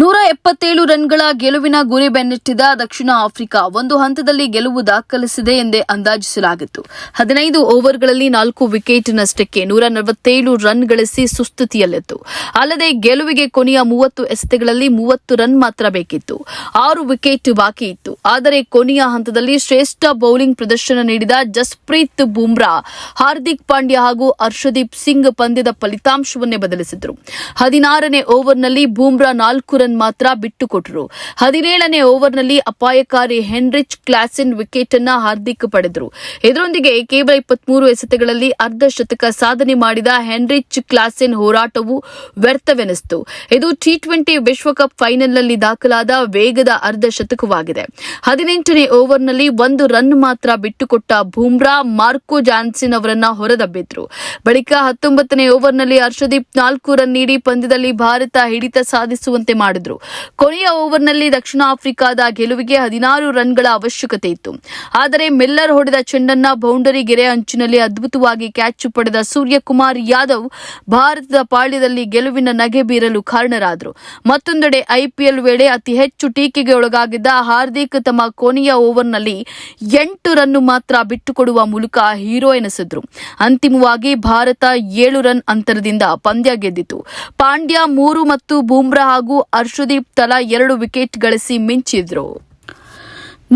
ನೂರ ಎಪ್ಪತ್ತೇಳು ರನ್ಗಳ ಗೆಲುವಿನ ಗುರಿ ಬೆನ್ನಟ್ಟಿದ ದಕ್ಷಿಣ ಆಫ್ರಿಕಾ ಒಂದು ಹಂತದಲ್ಲಿ ಗೆಲುವು ದಾಖಲಿಸಿದೆ ಎಂದೇ ಅಂದಾಜಿಸಲಾಗಿತ್ತು. ಹದಿನೈದು ಓವರ್ಗಳಲ್ಲಿ ನಾಲ್ಕು ವಿಕೆಟ್ ನಷ್ಟಕ್ಕೆ ನೂರ ನಲವತ್ತೇಳು ರನ್ ಗಳಿಸಿ ಸುಸ್ಥಿತಿಯಲ್ಲಿತ್ತು. ಅಲ್ಲದೆ ಗೆಲುವಿಗೆ ಕೊನೆಯ ಮೂವತ್ತು ಎಸೆತಗಳಲ್ಲಿ ಮೂವತ್ತು ರನ್ ಮಾತ್ರ ಬೇಕಿತ್ತು. ಆರು ವಿಕೆಟ್ ಬಾಕಿ ಇತ್ತು. ಆದರೆ ಕೊನೆಯ ಹಂತದಲ್ಲಿ ಶ್ರೇಷ್ಠ ಬೌಲಿಂಗ್ ಪ್ರದರ್ಶನ ನೀಡಿದ ಜಸ್ಪ್ರೀತ್ ಬುಮ್ರಾ, ಹಾರ್ದಿಕ್ ಪಾಂಡ್ಯ ಹಾಗೂ ಹರ್ಷದೀಪ್ ಸಿಂಗ್ ಪಂದ್ಯದ ಫಲಿತಾಂಶವನ್ನೇ ಬದಲಿಸಿದರು. ಹದಿನಾರನೇ ಓವರ್ನಲ್ಲಿ ಬೂಮ್ರಾ ನಾಲ್ಕು ರನ್ ಮಾತ್ರ ಬಿಟ್ಟುಕೊಟ್ಟರು ಹದಿನೇಳನೇ ಓವರ್ನಲ್ಲಿ ಅಪಾಯಕಾರಿ ಹೆನ್ರಿಚ್ ಕ್ಲಾಸಿನ್ ವಿಕೆಟ್ ಅನ್ನ ಹಾರ್ದಿಕ್ ಪಡೆದರು. ಇದರೊಂದಿಗೆ ಕೇವಲ ಇಪ್ಪತ್ಮೂರು ಎಸೆತಗಳಲ್ಲಿ ಅರ್ಧ ಶತಕ ಸಾಧನೆ ಮಾಡಿದ ಹೆನ್ರಿಚ್ ಕ್ಲಾಸಿನ್ ಹೋರಾಟವು ವ್ಯರ್ಥವೆನಿಸಿತು. ಇದು ಟಿ ಟ್ವೆಂಟಿ ವಿಶ್ವಕಪ್ ಫೈನಲ್ನಲ್ಲಿ ದಾಖಲಾದ ವೇಗದ ಅರ್ಧ ಶತಕವಾಗಿದೆ. ಹದಿನೆಂಟನೇ ಓವರ್ನಲ್ಲಿ ಒಂದು ರನ್ ಮಾತ್ರ ಬಿಟ್ಟುಕೊಟ್ಟ ಬೂಮ್ರಾ ಮಾರ್ಕೋ ಜಾನ್ಸಿನ್ ಅವರನ್ನ ಹೊರದಬ್ಬಿದ್ರು. ಬಳಿಕ ಹತ್ತೊಂಬತ್ತನೇ ಓವರ್ನಲ್ಲಿ ಹರ್ಷದೀಪ್ ನಾಲ್ಕು ರನ್ ನೀಡಿ ಪಂದ್ಯದಲ್ಲಿ ಭಾರತ ಹಿಡಿತ ಸಾಧಿಸುವಂತೆ ಮಾಡಿದ್ರು. ಕೊನೆಯ ಓವರ್ನಲ್ಲಿ ದಕ್ಷಿಣ ಆಫ್ರಿಕಾದ ಗೆಲುವಿಗೆ ಹದಿನಾರು ರನ್ಗಳ ಅವಶ್ಯಕತೆ ಇತ್ತು. ಆದರೆ ಮಿಲ್ಲರ್ ಹೊಡೆದ ಚೆಂಡನ್ನ ಬೌಂಡರಿ ಗೆರೆ ಅಂಚಿನಲ್ಲಿ ಅದ್ಭುತವಾಗಿ ಕ್ಯಾಚ್ ಪಡೆದ ಸೂರ್ಯಕುಮಾರ್ ಯಾದವ್ ಭಾರತದ ಪಾಳ್ಯದಲ್ಲಿ ಗೆಲುವಿನ ನಗೆ ಬೀರಲು ಕಾರಣರಾದರು. ಮತ್ತೊಂದೆಡೆ ಐಪಿಎಲ್ ವೇಳೆ ಅತಿ ಹೆಚ್ಚು ಟೀಕೆಗೆ ಒಳಗಾಗಿದ್ದ ಹಾರ್ದಿಕ್ ತಮ್ಮ ಕೊನೆಯ ಓವರ್ನಲ್ಲಿ ಎಂಟು ರನ್ ಮಾತ್ರ ಬಿಟ್ಟುಕೊಡುವ ಮೂಲಕ ಹೀರೋ ಎನಿಸಿದ್ರು. ಅಂತಿಮವಾಗಿ ಭಾರತ ಏಳು ರನ್ ಅಂತರದಿಂದ ಪಂದ್ಯ ಗೆದ್ದಿತು. ಪಾಂಡ್ಯ ಮೂರು ಮತ್ತು ಬೂಮ್ರಾ ಹಾಗೂ ಹರ್ಷದೀಪ್ ತಲಾ ಎರಡು ವಿಕೆಟ್ ಗಳಿಸಿ ಮಿಂಚಿದ್ರು.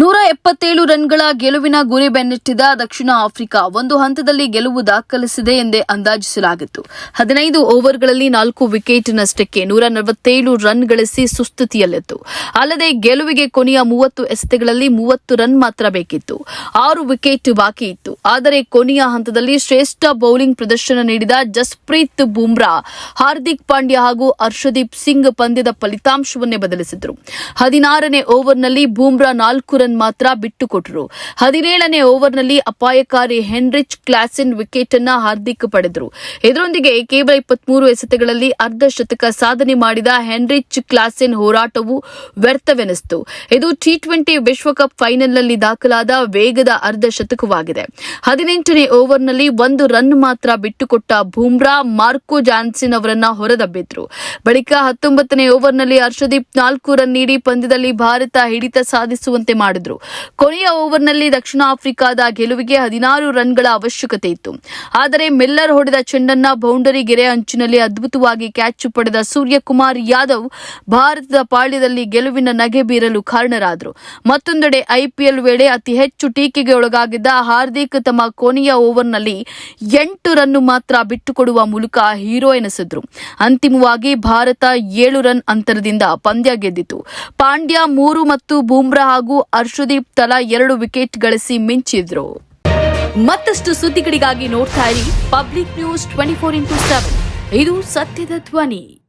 ನೂರ ಎಪ್ಪತ್ತೇಳು ರನ್ಗಳ ಗೆಲುವಿನ ಗುರಿ ಬೆನ್ನಟ್ಟಿದ ದಕ್ಷಿಣ ಆಫ್ರಿಕಾ ಒಂದು ಹಂತದಲ್ಲಿ ಗೆಲುವು ದಾಖಲಿಸಿದೆ ಎಂದೇ ಅಂದಾಜಿಸಲಾಗಿತ್ತು. ಹದಿನೈದು ಓವರ್ಗಳಲ್ಲಿ ನಾಲ್ಕು ವಿಕೆಟ್ ನಷ್ಟಕ್ಕೆ ನೂರ ನಲವತ್ತೇಳು ರನ್ ಗಳಿಸಿ ಸುಸ್ಥಿತಿಯಲ್ಲಿತ್ತು. ಅಲ್ಲದೆ ಗೆಲುವಿಗೆ ಕೊನೆಯ ಮೂವತ್ತು ಎಸೆತಗಳಲ್ಲಿ ಮೂವತ್ತು ರನ್ ಮಾತ್ರ ಬೇಕಿತ್ತು. ಆರು ವಿಕೆಟ್ ಬಾಕಿ ಇತ್ತು. ಆದರೆ ಕೊನೆಯ ಹಂತದಲ್ಲಿ ಶ್ರೇಷ್ಠ ಬೌಲಿಂಗ್ ಪ್ರದರ್ಶನ ನೀಡಿದ ಜಸ್ಪ್ರೀತ್ ಬುಮ್ರಾ, ಹಾರ್ದಿಕ್ ಪಾಂಡ್ಯ ಹಾಗೂ ಹರ್ಷದೀಪ್ ಸಿಂಗ್ ಪಂದ್ಯದ ಫಲಿತಾಂಶವನ್ನೇ ಬದಲಿಸಿದರು. ಹದಿನಾರನೇ ಓವರ್ನಲ್ಲಿ ಬುಮ್ರಾ ನಾಲ್ಕು ರನ್ ಮಾತ್ರ ಬಿಟ್ಟುಕೊಟ್ಟರು ಹದಿನೇಳನೇ ಓವರ್ನಲ್ಲಿ ಅಪಾಯಕಾರಿ ಹೆನ್ರಿಚ್ ಕ್ಲಾಸಿನ್ ವಿಕೆಟ್ ಅನ್ನ ಹಾರ್ದಿಕ್ ಪಡೆದರು. ಇದರೊಂದಿಗೆ ಕೇವಲ ಇಪ್ಪತ್ಮೂರು ಎಸೆತಗಳಲ್ಲಿ ಅರ್ಧ ಶತಕ ಸಾಧನೆ ಮಾಡಿದ ಹೆನ್ರಿಚ್ ಕ್ಲಾಸಿನ್ ಹೋರಾಟವು ವ್ಯರ್ಥವೆನಿಸಿತು. ಇದು ಟಿ ಟ್ವೆಂಟಿ ವಿಶ್ವಕಪ್ ಫೈನಲ್ನಲ್ಲಿ ದಾಖಲಾದ ವೇಗದ ಅರ್ಧ ಶತಕವಾಗಿದೆ. ಹದಿನೆಂಟನೇ ಓವರ್ನಲ್ಲಿ ಒಂದು ರನ್ ಮಾತ್ರ ಬಿಟ್ಟುಕೊಟ್ಟ ಬೂಮ್ರಾ ಮಾರ್ಕೋ ಜಾನ್ಸಿನ್ ಅವರನ್ನ ಹೊರದಬ್ಬಿದ್ರು. ಬಳಿಕ ಹತ್ತೊಂಬತ್ತನೇ ಓವರ್ನಲ್ಲಿ ಹರ್ಷದೀಪ್ ನಾಲ್ಕು ರನ್ ನೀಡಿ ಪಂದ್ಯದಲ್ಲಿ ಭಾರತ ಹಿಡಿತ ಸಾಧಿಸುವಂತೆ ಮಾಡಿದ್ರು. ಕೊನೆಯ ಓವರ್ನಲ್ಲಿ ದಕ್ಷಿಣ ಆಫ್ರಿಕಾದ ಗೆಲುವಿಗೆ ಹದಿನಾರು ರನ್ಗಳ ಅವಶ್ಯಕತೆ ಇತ್ತು. ಆದರೆ ಮೆಲ್ಲರ್ ಹೊಡೆದ ಚೆಂಡನ್ನ ಬೌಂಡರಿ ಗೆರೆ ಅಂಚಿನಲ್ಲಿ ಅದ್ಭುತವಾಗಿ ಕ್ಯಾಚ್ ಪಡೆದ ಸೂರ್ಯಕುಮಾರ್ ಯಾದವ್ ಭಾರತದ ಪಾಳ್ಯದಲ್ಲಿ ಗೆಲುವಿನ ನಗೆ ಬೀರಲು ಕಾರಣರಾದರು. ಮತ್ತೊಂದೆಡೆ ಐಪಿಎಲ್ ವೇಳೆ ಅತಿ ಹೆಚ್ಚು ಟೀಕೆಗೆ ಒಳಗಾಗಿದ್ದ ಹಾರ್ದಿಕ್ ತಮ್ಮ ಕೊನೆಯ ಓವರ್ನಲ್ಲಿ ಎಂಟು ರನ್ ಮಾತ್ರ ಬಿಟ್ಟುಕೊಡುವ ಮೂಲಕ ಹೀರೋ ಎನಿಸಿದ್ರು. ಅಂತಿಮವಾಗಿ ಭಾರತ ಏಳು ರನ್ ಅಂತರದಿಂದ ಪಂದ್ಯ ಗೆದ್ದಿತು. ಪಾಂಡ್ಯ ಮೂರು ಮತ್ತು ಬೂಮ್ರಾ ಹಾಗೂ ಹರ್ಷದೀಪ್ ತಲಾ ಎರಡು ವಿಕೆಟ್ ಗಳಿಸಿ ಮಿಂಚಿದ್ರು. ಮತ್ತಷ್ಟು ಸುದ್ದಿಗಳಿಗಾಗಿ ನೋಡ್ತಾ ಇರಿ public news twenty four into seven. ಇದು ಸತ್ಯದ ಧ್ವನಿ.